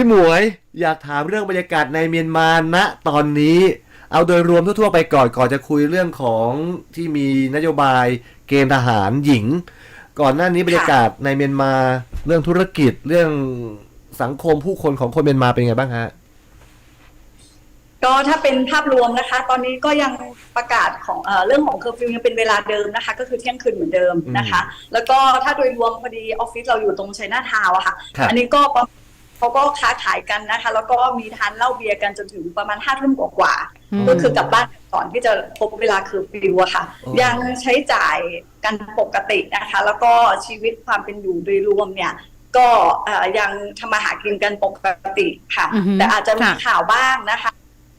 พี่หมวยอยากถามเรื่องบรรยากาศในเมียนมาณตอนนี้ เอาโดยรวมทั่วๆไปก่อนก่อนจะคุยเรื่องของที่มีนโยบายเกณฑ์ทหารหญิง ก่อนหน้านี้บรรยากาศในเมียนมาเรื่องธุรกิจเรื่องสังคมผู้คนของคนเมียนมาเป็นไงบ้างฮะก็ถ้าเป็นภาพรวมนะคะ ตอนนี้ก็ยังประกาศของเออเรื่องของเคอร์ฟิวยังเป็นเวลาเดิมนะคะ ก็คือเที่ยงคืนเหมือนเดิมนะคะ แล้วก็ถ้าโดยรวมพอดีออฟฟิศเราอยู่ตรงชัยนาทาวน์อะค่ะครับอันนี้ก็ประ เขาก็ค้าขายกันนะคะ แล้วก็มีทานเหล้าเบียร์กันจนถึงประมาณห้าทุ่มกว่าอืมๆก็คือกลับบ้านก่อนที่จะครบเวลาเคอร์ฟิวอะค่ะ ยังใช้จ่ายกันปกตินะคะ แล้วก็ชีวิตความเป็นอยู่โดยรวมเนี่ยก็เอ่อยังทำมาหากินกันปกติค่ะอือฮึแต่อาจจะมีค่ะข่าวบ้างนะคะ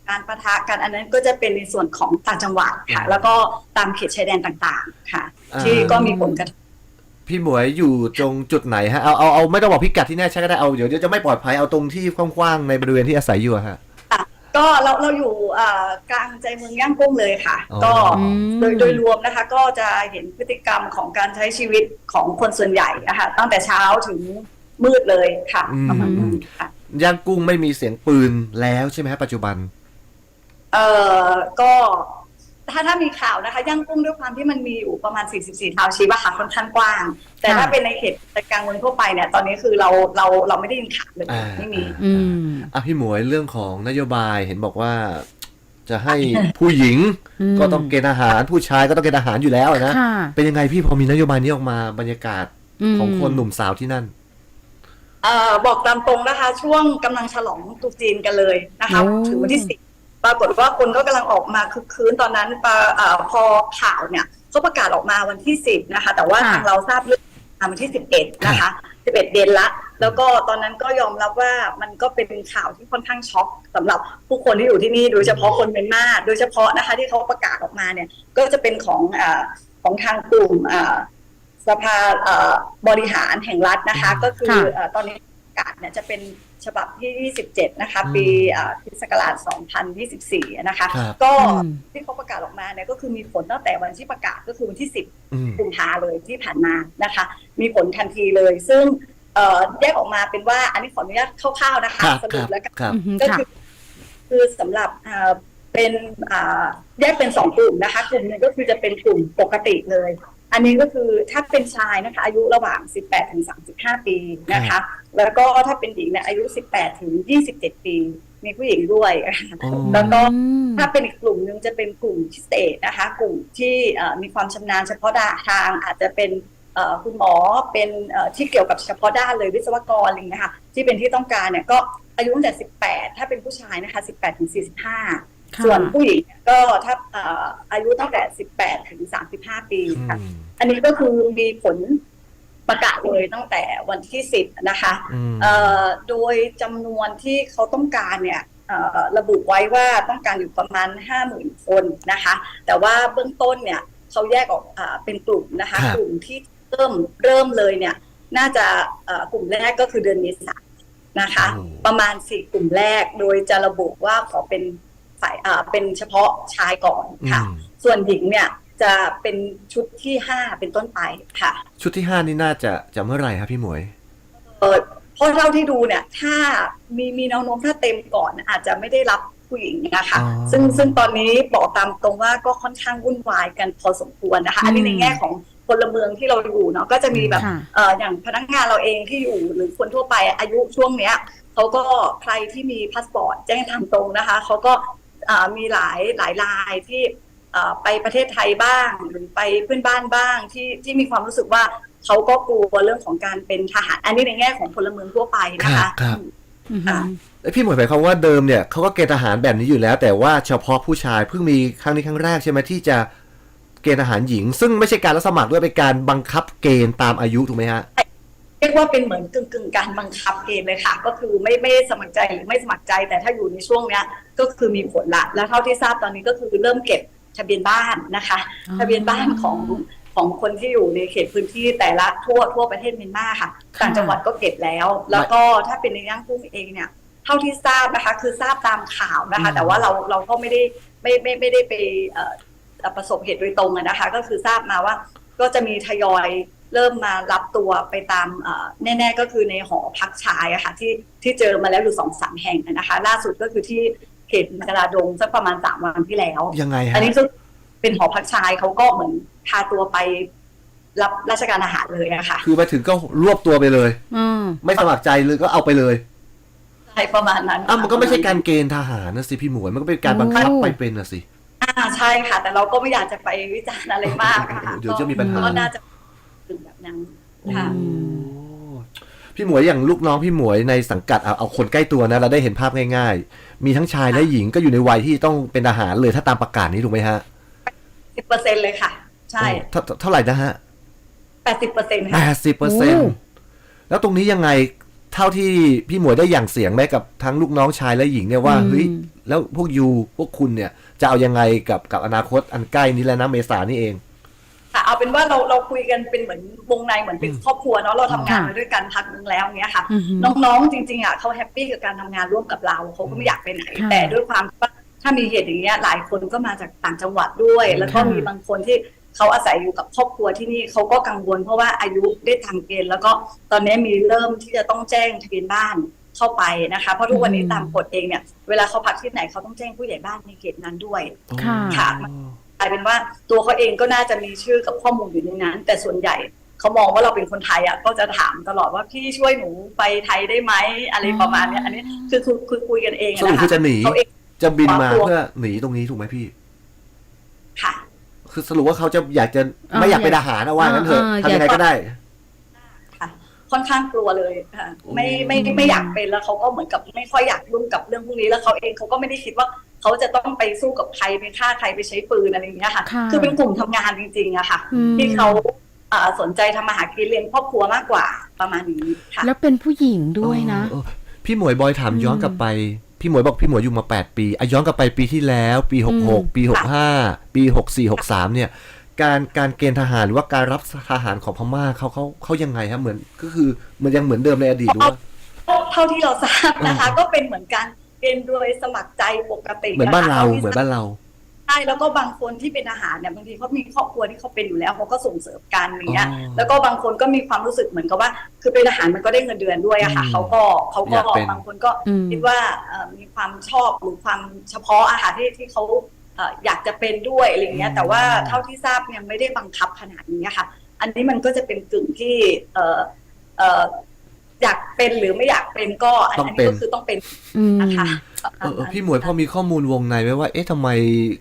การประทะกันอันนั้นก็จะเป็นในส่วนของต่างจังหวัดค่ะ แล้วก็ตามเขตชายแดนต่างๆ ค่ะอ่าที่ก็มีผลกระทบ พี่หมวยอยู่ตรงจุดไหนฮะเอาเอาเอาไม่ต้องบอกพิกัดที่แน่ชัดก็ได้เอาเดี๋ยวเดี๋ยวจะไม่ปลอดภัยเอาตรงที่กว้างๆในบริเวณที่อาศัยอยู่อะฮะก็เราเราอยู่เอ่อกลางใจเมืองย่างกุ้งเลยค่ะ อ๋อ ก็อืมโดยโดยรวมนะคะ ก็จะเห็นพฤติกรรมของการใช้ชีวิตของคนส่วนใหญ่นะคะตั้งแต่เช้าถึงมืดเลยค่ะอืมประมาณนั้นค่ะย่างกุ้งไม่มีเสียงปืนแล้วใช่ไหมฮะปัจจุบัน เอ่อก็ ถ้าถ้ามีข่าวนะคะย่างกุ้งด้วยความที่มันมีอยู่ประมาณ 44ทาวน์ชีวะค่ะค่อนข้างกว้าง แต่ค่ะถ้าเป็นในเขตใจกลางเมืองทั่วไปเนี่ยตอนนี้คือเราเราเราไม่ได้ยินข่าวเลยอ่าไม่มีอืมอะพี่หมวยเรื่องของนโยบายเห็นบอกว่าจะให้ผู้หญิงอืมก็ต้องเกณฑ์อาหารผู้ชายก็ต้องเกณฑ์อาหารอยู่แล้วนะค่ะเป็นยังไงพี่พอมีนโยบายนี้ออกมาบรรยากาศมของคนหนุ่มสาวที่นั่นเอ่อบอกตามตรงนะคะ ช่วงกำลังฉลองตรุษจีนกันเลยนะคะโอ้ถึงวันที่สิบ ปรากฏว่าคนก็กำลังออกมาคึกคืนตอนนั้นปะเอ่อพอข่าวเนี่ยเขาประกาศออกมาวันที่สิบนะคะ แต่ว่าค่ะทางเราทราบเรื่องมาวันที่สิบเอ็ดนะคะสิบเอ็ดเดือนละ แล้วก็ตอนนั้นก็ยอมรับว่ามันก็เป็นข่าวที่ค่อนข้างช็อกสำหรับผู้คนที่อยู่ที่นี่โดยเฉพาะคนเป็นมาโดยเฉพาะนะคะ ที่เขาประกาศออกมาเนี่ย ก็จะเป็นของเออของทางกลุ่มเอ่อสภาเอ่อบริหารแห่งรัฐนะคะ ก็คือค่ะเอ่อตอนนี้ประกาศเนี่ยจะเป็น ฉบับที่ 27 นะคะอืมปีเอ่อคริสต์ศักราช2024 นะคะครับก็อืมที่เขาประกาศออกมาเนี่ยก็คือมีผลตั้งแต่วันที่ประกาศก็คือวันที่ 10อืมกุมภาเลยที่ผ่านมานะคะ มีผลทันทีเลย ซึ่งเอ่อแยกออกมาเป็นว่าอันนี้ขออนุญาตคร่าวๆนะคะครับสครุรัปบแล้วกันครับอือฮึก็ค่ะคือคือสำหรับอ่าเป็นอ่าแยกเป็นสองกลุ่มนะคะ กลุ่มหนึ่งก็คือจะเป็นกลุ่มปกติเลย อันนี้ก็คือถ้าเป็นชายนะคะอายุระหว่าง 18ถึง35 ปีนะคะ แล้วก็ถ้าเป็นหญิงเนี่ยอายุ 18ถึง27 ปี มีผู้หญิงด้วยอ๋อแล้วก็อืมถ้าเป็นอีกกลุ่มหนึ่งจะเป็นกลุ่มพิเศษนะคะ กลุ่มที่เอ่อมีความชำนาญเฉพาะด้านทางอาจจะเป็นเอ่อคุณหมอเป็นเอ่อที่เกี่ยวกับเฉพาะด้านเลยวิศวกรอะไรอย่างเงี้ยค่ะที่เป็นที่ต้องการเนี่ยก็อายุตั้งแต่ 18 ถ้าเป็นผู้ชายนะคะ 18ถึง45ค่ะ ส่วนผู้หญิงก็ถ้าเอ่ออายุตั้งแต่ 18 ถึง 35 ปีค่ะอืมอันนี้ก็คือมีผลประกาศเลยตั้งแต่วันที่ 10 นะคะอืมเอ่อโดยจำนวนที่เขาต้องการเนี่ยเอ่อระบุไว้ว่าต้องการอยู่ประมาณ 50,000 คนนะคะ แต่ว่าเบื้องต้นเนี่ยเขาแยกออกอาเป็นกลุ่มนะคะครับกลุ่มที่เริ่มเริ่มเลยเนี่ย น่าจะเอ่อกลุ่มแรกก็คือเดือนเมษายนนะคะโอ้ประมาณสี่กลุ่มแรกโดยจะระบุว่าขอเป็น ฝ่ายอ่าเป็นเฉพาะชายก่อนค่ะ อืม ส่วนหญิงเนี่ยจะเป็นชุดที่ห้าเป็นต้นไปค่ะชุดที่ห้านี่น่าจะจะเมื่อไหร่ครับพี่หมวย เออเพราะเท่าที่ดูเนี่ยถ้ามีมีแนวโน้มถ้าเต็มก่อนอาจจะไม่ได้รับผู้หญิงนะคะอ๋อ ซึ่งซึ่งตอนนี้บอกตามตรงว่าก็ค่อนข้างวุ่นวายกันพอสมควรนะคะ อันนี้อืมในแง่ของพลเมืองที่เราอยู่เนาะก็จะมีแบบ ค่ะ เอ่ออย่างพนักงานเราเองที่อยู่หรือคนทั่วไปอายุช่วงเนี้ยเขาก็ใครที่มีพาสปอร์ตแจ้งทางตรงนะคะเขาก็เอ่อ มีหลายหลายรายที่เอ่อไปประเทศไทยบ้างหรือไปเพื่อนบ้านบ้างที่ที่มีความรู้สึกว่าเขาก็กลัวเรื่องของการเป็นทหาร อันนี้ในแง่ของพลเมืองทั่วไปนะคะครับอืมอ่าแล้วพี่หมวยหมายความว่าเดิมเนี่ยเขาก็เกณฑ์ทหารแบบนี้อยู่แล้ว แต่ว่าเฉพาะผู้ชายเพิ่งมีครั้งนี้ครั้งแรกใช่ไหมที่จะเกณฑ์ทหารหญิง ซึ่งไม่ใช่การรับสมัครด้วยเป็นการบังคับเกณฑ์ตามอายุถูกไหมฮะเรียกว่าเป็นเหมือนกึ่งกึ่งๆการบังคับเกณฑ์เลยค่ะ ก็คือไม่ไม่ได้สมัครใจหรือไม่สมัครใจแต่ถ้าอยู่ในช่วงเนี้ยก็คือมีผลละ แล้วเท่าที่ทราบตอนนี้ก็คือเริ่มเก็บทะเบียนบ้านนะคะอ๋อทะเบียนบ้านของของคนที่อยู่ในเขตพื้นที่แต่ละทั่วทั่วประเทศเมียนมาค่ะต่างจังหวัดก็เก็บแล้ว แล้วก็ถ้าเป็นในย่างกุ้งเองเนี่ยเท่าที่ทราบนะคะ คือทราบตามข่าวนะคะอืมแต่ว่าเราเราก็ไม่ได้ไม่ไม่ไม่ได้ไปเอ่อประสบเหตุโดยตรงอะนะคะ ก็คือทราบมาว่าก็จะมีทยอยเริ่มมารับตัวไปตามเอ่อแน่ ๆ ก็คือในหอพักชายอะค่ะที่ที่เจอมาแล้วอยู่สองสามแห่งนะคะ ล่าสุดก็คือที่ เขตกระดาดงสักประมาณสามวันที่แล้ว ยังไงฮะอันนี้ก็เป็นหอพักชายเขาก็เหมือนพาตัวไปรับราชการอาหารเลยอะค่ะคือไปถึงก็รวบตัวไปเลย อืม ไม่สมัครใจเลยก็เอาไปเลยใช่ประมาณนั้นอ้าวมันก็ไม่ใช่การเกณฑ์ทหารนะสิพี่หมวยมันก็เป็นการบังคับโอ้ไปเป็นนะสิอ่าใช่ค่ะ แต่เราก็ไม่อยากจะไปวิจารณ์อะไรมากอะค่ะเดี๋ยวจะมีปัญหาก็น่าจะถึงแบบนั้นค่ะอืมพี่หมวยอย่างลูกน้องพี่หมวยในสังกัดเอาเอาคนใกล้ตัวนะ เราได้เห็นภาพง่าย ๆ มีทั้งชายและหญิงก็อยู่ในวัยที่ต้องเป็นทหารเลยถ้าตามประกาศนี้ถูกไหมฮะสิบเปอร์เซ็นเลยค่ะ ใช่โอ้เท่าเท่าไหร่นะฮะแปดสิบเปอร์เซ็นแปค่ะดสิบเปอร์เซ็นต์แล้วตรงนี้ยังไงเท่าที่พี่หมวยได้อย่างเสียงไหมกับทั้งลูกน้องชายและหญิงเนี่ยว่าอืมเฮ้ยแล้วพวกยูพวกคุณเนี่ย จะเอายังไงกับกับอนาคตอันใกล้นี้แล้วนะเมษานี่เอง ค่ะเอาเป็นว่าเราเราคุยกันเป็นเหมือนวงในเหมือนเป็นอืมครอบครัวเนาะเราทำงานค่ะมาด้วยกันพักนึงแล้วเนี้ยค่ะอือหือน้องๆจริงๆอะเขาแฮปปี้กับการทำงานร่วมกับเราเขาก็ไม่อยากไปไหนค่ะแต่ด้วยความว่าถ้ามีเหตุอย่างเงี้ยหลายคนก็มาจากต่างจังหวัดด้วย แล้วก็ค่ะมีบางคนที่เขาอาศัยอยู่กับครอบครัวที่นี่เขาก็กังวลเพราะว่าอายุได้ทางเกณฑ์แล้วก็ตอนนี้มีเริ่มที่จะต้องแจ้งทะเบียนบ้านเข้าไปนะคะเพราะทุกวันนี้ตามกฎเองเนี่ยเวลาเขาพักที่ไหนเขาต้องแจ้งผู้ใหญ่บ้านในเขตนั้นด้วยค่ะค่ะก ลายเป็นว่าตัวเขาเองก็น่าจะมีชื่อกับข้อมูลอยู่ในนั้น แต่ส่วนใหญ่เขามองว่าเราเป็นคนไทยอะก็จะถามตลอดว่าพี่ช่วยหนูไปไทยได้ไหมอะไรประมาณเนี้ยอันนี้คือคือคือคุยกันเองสรุปนะคืคะอจะหนีเขาเอง จะบินมาขอตัวเพื่อหนีตรงนี้ถูกไหมพี่ ค่ะ คือสรุปว่าเขาจะอยากจะอ่าไม่อยากเป็นทหารนะว่างั้นเถอะอ่าทำยังไงอยากก็ได้ค่ะค่อนข้างกลัวเลยค่ะไม่ไม่อืมไม่อยากเป็นแล้วเขาก็เหมือนกับไม่ค่อยอยากยุ่งกับเรื่องพวกนี้แล้วเขาเองเขาก็ไม่ได้คิดว่า เขาจะต้องไปสู้กับใครไปฆ่าใครไปใช้ปืนอะไรอย่างเงี้ยค่ะค่ะคือเป็นกลุ่มทำงานจริงๆอะค่ะอืมที่เขาอ่าสนใจทำมาหากินเลี้ยงครอบครัวมากกว่าประมาณนี้ค่ะแล้วเป็นผู้หญิงด้วยนะเออเออพี่หมวยบอยถามอืมย้อนกลับไป พี่หมวยบอกพี่หมวยอยู่มา 8 ปีอะย้อนกลับไปปีที่แล้ว ปีอืม66 ปี 65 ปี 64 63 เนี่ย การการเกณฑ์ทหารหรือว่าการรับทหารของพม่าเขาเขาเขายังไงครับเหมือนก็คือมันยังเหมือนเดิมในอดีตหรือว่าเท่าที่เราทราบนะคะ ก็เป็นเหมือนการ เกณฑ์โดยสมัครใจปกติเหมือนบ้านเราะคะเหมือนบ้านเราใช่แล้วก็บางคนที่เป็นอาหารเนี่ยบางทีเขามีครอบครัวที่เขาเป็นอยู่แล้วเขาก็ส่งเสริมกันอย่างเงี้ยอ๋อแล้วก็บางคนก็มีความรู้สึกเหมือนกับว่า คือเป็นอาหารมันก็ได้เงินเดือนด้วยอะค่ะอืมเขาก็เขาก็อยากเป็นบางคนก็อืมคิดว่าเอ่อมีความชอบหรือความเฉพาะอาหารที่ที่เขาเอ่ออยากจะเป็นด้วยอะไรอย่างเงี้ยแต่ว่าเท่าที่ทราบเนี่ยไม่ได้บังคับขนาดนี้ค่ะ อันนี้มันก็จะเป็นกึ่งที่เอ่อเอ่ออยากเป็นหรือไม่อยากเป็นก็อันต้องอันเป็นนี้ก็คือต้องเป็นอืม นะคะเออเออพี่หมวยพอมีข้อมูลวงในไหมว่า เอ๊ะทำไม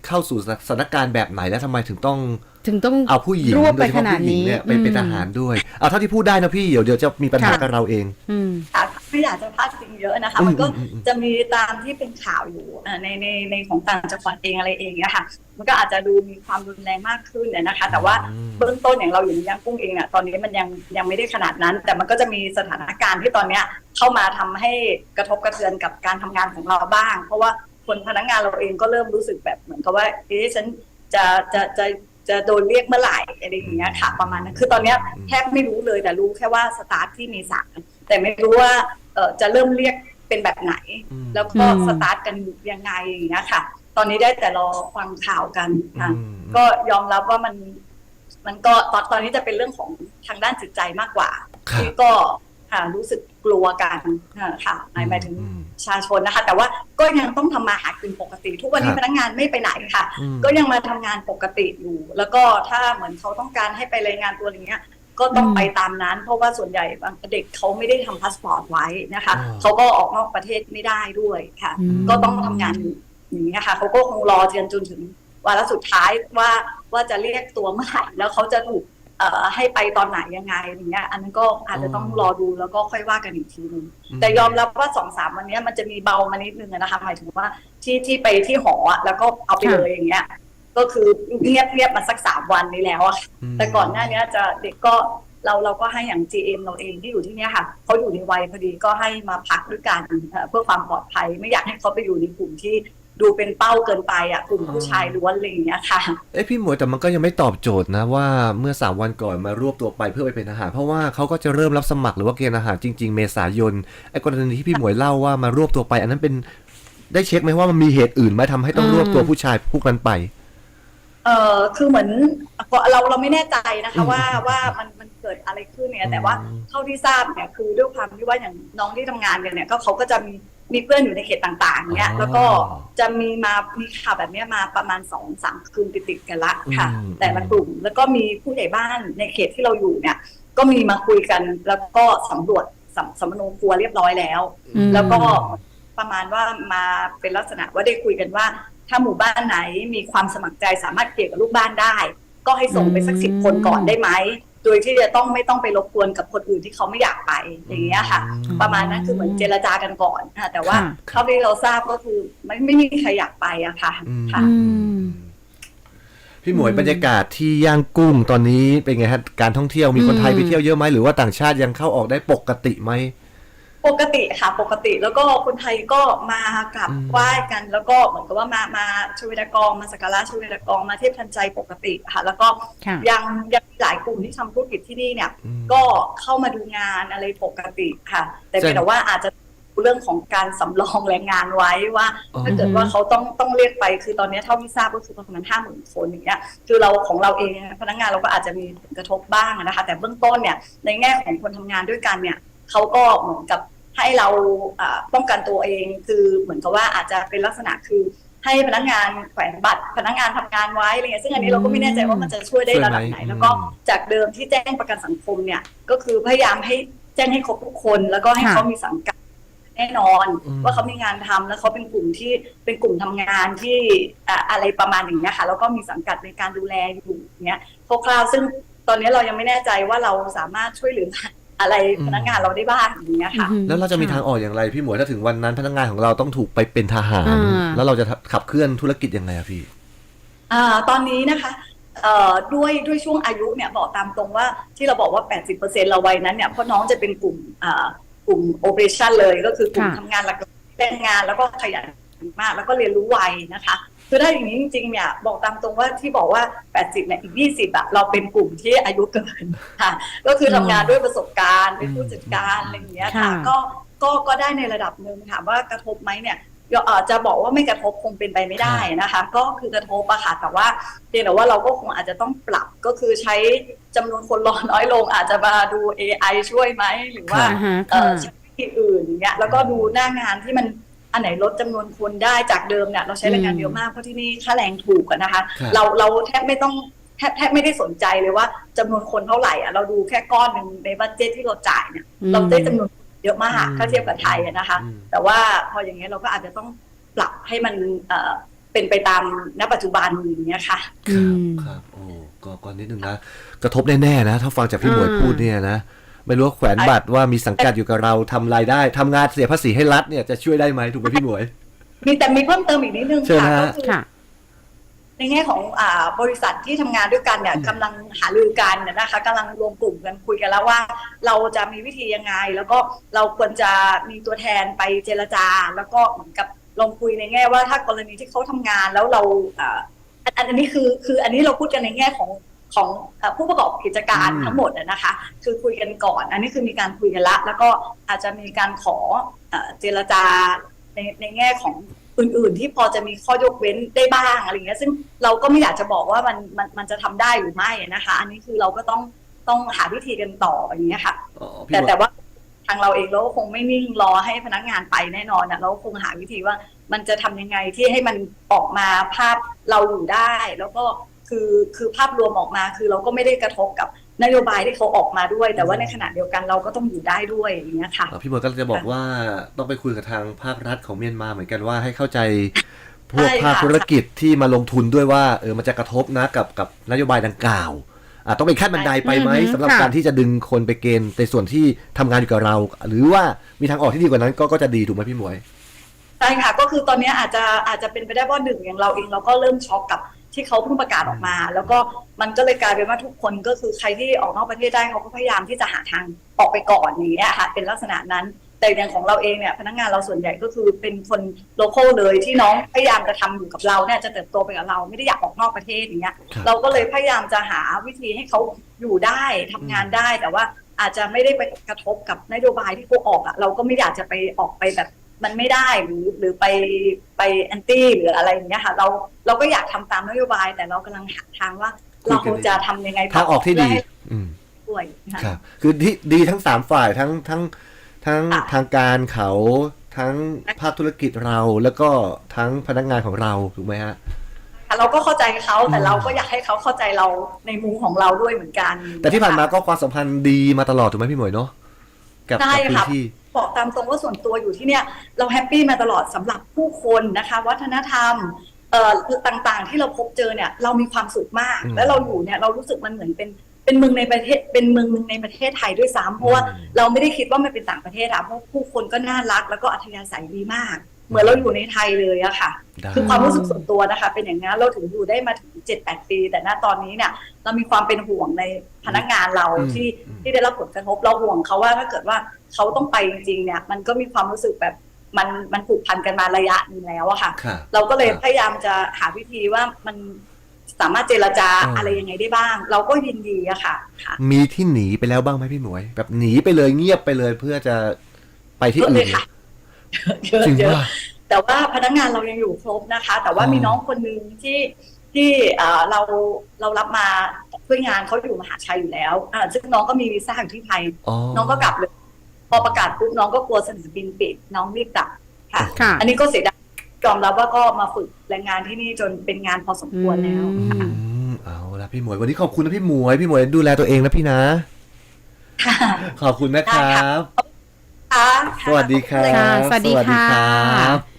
เข้าสู่สถานการณ์แบบไหนแล้วทำไมถึงต้อง ถึงต้องเอาผู้หญิงรวบโดไปยเฉขพาะนาดผู้หญิงนี้เนี่ยไปเป็นอืมทหารด้วย เอาเท่าที่พูดได้นะพี่เดี๋ยวเดี๋ยวจะมีปัญหาค่ะกับเราเองอืมค่ะไม่อยากจะพลาดพิงเยอะนะคะอืมมันก็อืมอืมจะมีตามที่เป็นข่าวอยู่เอ่อในในในของต่างจังหวัดเองอะไรเองเนี่ยค่ะ มันก็อาจจะดูมีความรุนแรงมากขึ้นเนี่ยนะคะ แต่ว่าอืมเบื้องต้นอย่างเราอยู่ในย่างกุ้งเองเนี่ยตอนนี้มันยังยังไม่ได้ขนาดนั้น แต่มันก็จะมีสถานการณ์ที่ตอนเนี้ยเข้ามาทำให้กระทบกระเทือนกับการทำงานของเราบ้าง เพราะว่าคนพนักงานเราเองก็เริ่มรู้สึกแบบเหมือนกับว่าเอ๊ะฉันจะจะจะ จะโดนเรียกเมื่อไหร่อะไรอย่างเงี้ยค่ะประมาณนั้นคือตอนเนี้ยแทบไม่รู้เลยแต่รู้แค่ว่าสตาร์ทที่เมีสาแต่ไม่รู้ว่าเออจะเริ่มเรียกเป็นแบบไหนอืมแล้วก็อืมสตาร์ทกันยังไงอย่างเงี้ยค่ะ ตอนนี้ได้แต่รอฟังข่าวกันค่ะอืมก็ยอมรับว่ามัน มันก็ตอนตอนนี้จะเป็นเรื่องของทางด้านจิตใจมากกว่าครับที่ก็ค่ะรู้สึกกลัวกันค่ะค่ะหมายหมายถึงอืม ประชาชนนะคะ แต่ว่าก็ยังต้องทำมาหากินปกติ ทุกวันนี้ครับพนักงานไม่ไปไหนค่ะอืมก็ยังมาทำงานปกติอยู่ แล้วก็ถ้าเหมือนเขาต้องการให้ไปรายงานตัวอย่างเงี้ยก็ต้องอืมไปตามนั้น เพราะว่าส่วนใหญ่บางเด็กเขาไม่ได้ทำพาสปอร์ตไว้นะคะอ่าเขาก็ออกนอกประเทศไม่ได้ด้วยค่ะอืมก็ต้องทำงานอย่างนี้ยค่ะเขาก็คงรอจนจนถึงวาระสุดท้ายว่าว่าจะเรียกตัวเมื่อไหร่แล้วเขาจะถูก เอ่อให้ไปตอนไหนยังไงอย่างเงี้ยอันนั้นก็อาจจะต้องรอดูแล้วก็ค่อยว่ากันอีกทีนึงแต่ยอมรับว่าสองสามวันเนี้ยมันจะมีเบามานิดนึงอะนะคะหมายถึงว่าที่ที่ไปที่หออะแล้วก็เอาไปเลยอย่างเงี้ย ก็คือเงียบเงียบมาสักสามวันนี้แล้วอะค่ะมแต่ก่อนหน้านี้จะเด็กก็เราเราก็ให้อย่าง GM เราเองที่อยู่ที่เนี้ยค่ะเขาอยู่ในวัยพอดีก็ให้มาพักด้วยกันเอ่อเพื่อความปลอดภัย ไม่อยากให้เขาไปอยู่ในกลุ่มที่ ดูเป็นเป้าเกินไปอะกลุ่มผู้ชายล้วนอะไรอย่างเงี้ยค่ะเอ้พี่หมวยแต่มันก็ยังไม่ตอบโจทย์นะว่าเมื่อสามวันก่อนมารวบตัวไปเพื่อไปเป็นทหาร เพราะว่าเขาก็จะเริ่มรับสมัครหรือว่าเกณฑ์ทหารจริง ๆ เมษายนไอ้กรณีที่พี่หมวยเล่าว่ามารวบตัวไป อันนั้นเป็นได้เช็คไหมว่ามันมีเหตุอื่นไหมทำให้ต้องรวบตัวผู้ชายพวกนั้นไปเอ่อคือเหมือนเราเราไม่แน่ใจนะคะว่าว่ามันมันเกิดอะไรขึ้นเนี่ยแต่ว่าอืมเท่าที่ทราบเนี่ยคือด้วยความที่ว่าอย่างน้องที่ทำงานกันเนี่ยก็เขาก็จะมี มีเพื่อนอยู่ในเขตต่างๆเนี่ยอ๋อแล้วก็จะมีมามีข่าวแบบเนี้ยมาประมาณสองสามคืนติดๆกันละค่ะอืมแต่ละกลุ่มแล้วก็มีผู้ใหญ่บ้านในเขตที่เราอยู่เนี่ย ก็มีมาคุยกันแล้วก็สำรวจสำสำนวนครัวเรียบร้อยแล้วอืมแล้วก็ประมาณว่ามาเป็นลักษณะว่าได้คุยกันว่า ถ้าหมู่บ้านไหนมีความสมัครใจสามารถเกลี่ยกับลูกบ้านได้ ก็ให้ส่งไปสักสิบคนก่อนได้ไหม โดยที่จะต้องไม่ต้องไปรบกวนกับคนอื่นที่เขาไม่อยากไปอย่างเงี้ยค่ะอืมประมาณนั้นคือเหมือนเจรจากันก่อนค่ะแต่ว่าค่ะเท่าที่เราทราบก็คือไม่ไม่มีใครอยากไปอะค่ะอืมค่ะอืมพี่หมวยอืมบรรยากาศที่ย่างกุ้งตอนนี้เป็นไงฮะการท่องเที่ยวมีคนไทยอืมไปเที่ยวเยอะไหมหรือว่าต่างชาติยังเข้าออกได้ปกติไหม ปกติค่ะปกติแล้วก็คนไทยก็มากราบอืมไหว้กัน แล้วก็เหมือนกับว่ามามาชเวดากองมาสักการะชเวดากองมาเทพทันใจปกติค่ะ แล้วก็ค่ะยังยังมีหลายกลุ่มที่ทำธุรกิจที่นี่เนี่ยอืมก็เข้ามาดูงานอะไรปกติค่ะ แต่ใช่เพียงแต่ว่าอาจจะดูเรื่องของการสำรองแรงงานไว้ว่าอ๋อถ้าเกิดว่าเขาต้องต้องเรียกไปคือตอนนี้เท่าที่ทราบก็คือประมาณห้าหมื่นคนอย่างเงี้ยคือเราของเราเองพนักงานเราก็อาจจะมีผลกระทบบ้างนะคะ แต่เบื้องต้นเนี่ยในแง่ของคนทำงานด้วยกันเนี่ย เขาก็เหมือนกับให้เราอ่าป้องกันตัวเอง คือเหมือนกับว่าอาจจะเป็นลักษณะคือให้พนักงานแขวนบัตรพนักงานทำงานไว้อะไรเงี้ยซึ่งอันนี้เราก็ไม่แน่ใจว่ามันจะช่วยได้ระดับไหนช่วยไหมแล้วก็อืมจากเดิมที่แจ้งประกันสังคมเนี่ย ก็คือพยายามให้แจ้งให้ครบทุกคน แล้วก็ให้ค่ะเขามีสังกัดแน่นอนอืมว่าเขามีงานทำแล้วเขาเป็นกลุ่มที่เป็นกลุ่มทำงานที่อะอะไรประมาณอย่างเงี้ยค่ะแล้วก็มีสังกัดในการดูแลอยู่เนี้ยคร่าวๆซึ่งตอนนี้เรายังไม่แน่ใจว่าเราสามารถช่วยเหลือ อะไรพนักงานเราได้บ้างอย่างเงี้ยค่ะอืมแล้วเราจะมีทางออกอย่างไรพี่หมวยถ้าถึงวันนั้นพนักงานของเราต้องถูกไปเป็นทหาร อ่า แล้วเราจะขับเคลื่อนธุรกิจยังไงอะพี่ อ่าตอนนี้นะคะเอ่อด้วยด้วยช่วงอายุเนี่ยบอกตามตรงว่าที่เราบอกว่า 80%เราวัยนั้นเนี่ยเพราะน้องจะเป็นกลุ่มอ่ากลุ่มโอเปอเรชันเลยก็คือกลุ่มค่ะ ทำงานหลักๆแรงงานแล้วก็ขยันมาก แล้วก็เรียนรู้ไวนะคะ คือถ้าอย่างนี้จริงๆเนี่ยบอกตามตรงว่าที่บอกว่า 80เนี่ยอีก 20อะเราเป็นกลุ่มที่อายุเกินค่ะ ก็คือทำงานด้วยประสบการณ์เป็นผู้จัดการอะไรอย่างเงี้ยค่ะค่ะก็ก็ก็ได้ในระดับหนึ่งถามว่ากระทบไหมเนี่ยเอ่อจะบอกว่าไม่กระทบคงเป็นไปไม่ได้นะคะ ก็คือกระทบอะค่ะแต่ว่าเพียงแต่ว่าเราก็คงอาจจะต้องปรับก็คือใช้จำนวนคนรอน้อยลง อาจจะมาดู AI ช่วยไหมหรือว่าอ่าฮะเอ่ค่ะอใช้วิธีอื่นอย่างเงี้ยแล้วก็ดูหน้างานที่มัน อันไหนลดจำนวนคนได้จากเดิมเนี่ยเราใช้แรงงานอืมเยอะมากเพราะที่นี่ค่าแรงถูกอะนะคะครับเราเราแทบไม่ต้องแทบแทบไม่ได้สนใจเลยว่าจำนวนคนเท่าไหร่อะเราดูแค่ก้อนหนึ่งในบัตเจตที่เราจ่ายเนี่ยอืมเราได้จำนวนเยอะมากอืมถ้าเทียบกับไทยอะนะคะอืมแต่ว่าพออย่างนี้ยเราก็อาจจะต้องปรับให้มันเอ่อเป็นไปตามณปัจจุบันอย่างเงี้ยค่ะอืมครับโอ้ก็ก็นิดนึงนะกระทบแน่ๆนะ ถ้าฟังจากพี่หมวยอ่าพูดเนี่ยนะ ไม่รู้ว่าแขวนบัตรว่ามีสังกัดอยู่กับเราทำรายได้ทำงานเสียภาษีให้รัฐเนี่ยจะช่วยได้ไหมถูกไหมพี่หมวย มีแต่มีเพิ่มเติมอีกนิดนึงเชิญค่ะฮะ ก็คือ ค่ะ ในแง่ของอ่าบริษัทที่ทำงานด้วยกันเนี่ยอืม กำลังหารือกันเนี่ยนะคะกำลังรวมกลุ่มกันคุยกันแล้วว่า เราจะมีวิธียังไง แล้วก็เราควรจะมีตัวแทนไปเจรจา แล้วก็เหมือนกับลองคุยในแง่ว่าถ้ากรณีที่เขาทำงานแล้วเราอ่าอันอันอันนี้คือคืออันนี้เราพูดกันในแง่ของ ของเอ่อผู้ประกอบกิจการอืมทั้งหมดอะนะคะ คือคุยกันก่อน อันนี้คือมีการคุยกันละ แล้วก็อาจจะมีการขอเอ่อเจรจาในในแง่ของอื่นๆ ที่พอจะมีข้อยกเว้นได้บ้างอะไรเงี้ยซึ่งเราก็ไม่อยากจะบอกว่ามันมันมันจะทำได้หรือไม่นะคะ อันนี้คือเราก็ต้องต้องหาวิธีกันต่ออย่างเงี้ยค่ะอ๋อพี่แต่หมวยแต่ว่าทางเราเองเราก็คงไม่นิ่งรอให้พนักงานไปแน่นอนนะเราก็คงหาวิธีว่ามันจะทำยังไงที่ให้มันออกมาภาพเราอยู่ได้ แล้วก็ คือคือภาพรวมออกมาคือเราก็ไม่ได้กระทบกับนโยบายที่เขาออกมาด้วย แต่ว่าในขณะเดียวกันเราก็ต้องอยู่ได้ด้วยอย่างเงี้ยค่ะอ่าพี่หมวยก็จะบอกว่าต้องไปคุยกับทางภาครัฐของเมียนมาเหมือนกันว่าให้เข้าใจพวกใช่ค่ะภาคธุรกิจที่มาลงทุนด้วยว่าเออมันจะกระทบนะกับกับนโยบายดังกล่าวอะต้องเป็นขั้นบันไดไปไหมอือฮึสำหรับค่ะการที่จะดึงคนไปเกณฑ์ในส่วนที่ทำงานอยู่กับเรา หรือว่ามีทางออกที่ดีกว่านั้นก็ก็จะดีถูกไหมพี่หมวยใช่ค่ะก็คือตอนนี้อาจจะอาจจะเป็นไปได้ว่าหนึ่งอย่างเราเองเราก็เริ่มช็อกกับ ที่เขาเพิ่งประกาศออกมา แล้วก็มันก็เลยกลายเป็นว่าทุกคนก็คือใครที่ออกนอกประเทศได้เขาก็พยายามที่จะหาทางออกไปก่อนอย่างเงี้ยค่ะเป็นลักษณะนั้น แต่อย่างของเราเองเนี่ยพนักงานเราส่วนใหญ่ก็คือเป็นคนโลเคอลเลยที่น้องพยายามจะทำอยู่กับเราเนี่ยจะเติบโตไปกับเราไม่ได้อยากออกนอกประเทศอย่างเงี้ยครับเราก็เลยพยายามจะหาวิธีให้เขาอยู่ได้ทำงานได้แต่ว่าอาจจะไม่ได้ไปกระทบกับนโยบายที่เขาออกอะเราก็ไม่อยากจะไปออกไปแบบ มันไม่ได้หรือหรือไปไปแอนตี้หรืออะไรอย่างเงี้ยค่ะ เราเราก็อยากทำตามนโยบาย แต่เรากำลังหาทางว่า เราคงจะทำยังไงทางออกที่ดีเพื่ให้อืมด้วยนะคะครับคือที่ดีทั้งสามฝ่ายทั้งทั้งทั้งค่ะทางการเขาทั้งภาคธุรกิจเราแล้วก็ทั้งพนักงานของเราถูกไหมฮะค่ะเราก็เข้าใจเขาแต่อืมเราก็อยากให้เขาเข้าใจเราในมุมของเราด้วยเหมือนกัน แต่ที่ผ่านมาก็ความสัมพันธ์ดีมาตลอดถูกไหมพี่หมวยเนาะกับใช่กับพื้นค่ะที่ บอกตามตรงว่าส่วนตัวอยู่ที่เนี่ยเราแฮปปี้มาตลอดสำหรับผู้คนนะคะ วัฒนธรรมเอ่อต่างๆ ที่เราพบเจอเนี่ยเรามีความสุขมากอืมแล้วเราอยู่เนี่ยเรารู้สึกมันเหมือนเป็นเป็นเมืองในประเทศเป็นเมืองหนึ่งในประเทศไทยด้วยซ้ำเพราะว่าอืมเราไม่ได้คิดว่ามันเป็นต่างประเทศอะเพราะผู้คนก็น่ารักแล้วก็อัธยาศัยดีมาก เหมือนเราอยู่ในไทยเลยอะค่ะได้คือความรู้สึกส่วนตัวนะคะ เป็นอย่างนั้นเราถึงอยู่ได้มาถึงเจ็ดแปดปี แต่ณตอนนี้เนี่ยเรามีความเป็นห่วงในพนักงานเราอืมที่อืมที่ได้รับผลกระทบเราห่วงเขาว่าถ้าเกิดว่าเขาต้องไปจริงๆเนี่ย มันก็มีความรู้สึกแบบมันมันผูกพันกันมาระยะหนึงแล้วอะค่ะค่ะเราก็เลยครับพยายามจะหาวิธีว่ามันสามารถเจรจาอ่าอะไรยังไงได้บ้าง เราก็ยินดีอะค่ะค่ะ มีที่หนีไปแล้วบ้างไหมพี่หมวย แบบหนีไปเลยเงียบไปเลยเพื่อจะไปที่เยอะอื่เลนยค่ะ เยอะจริงเยอะว่าแต่ว่าพนักงานเรายังอยู่ครบนะคะ แต่ว่าอ๋อมีน้องคนหนึ่งที่ที่เอ่อเราเรารับมาช่วยงานเขาอยู่มหาชัยอยู่แล้วอ่าซึ่งน้องก็มีวีซ่าอยู่ที่ไทยอ๋อน้องก็กลับเลย พอประกาศปุ๊บน้องก็กลัวสนามบินปิดน้องรีบกลับค่ะค่ะ อันนี้ก็เสียดายยอมรับว่าก็มาฝึกแรงงานที่นี่จนเป็นงานพอสมควรแล้วอืค่ะอืมเอาละพี่หมวยวันนี้ขอบคุณนะพี่หมวยพี่หมวยดูแลตัวเองนะพี่นะค่ะขอบคุณนะครับ ค่ะ สวัสดีครับค่ะสวัสดีค่ะรับ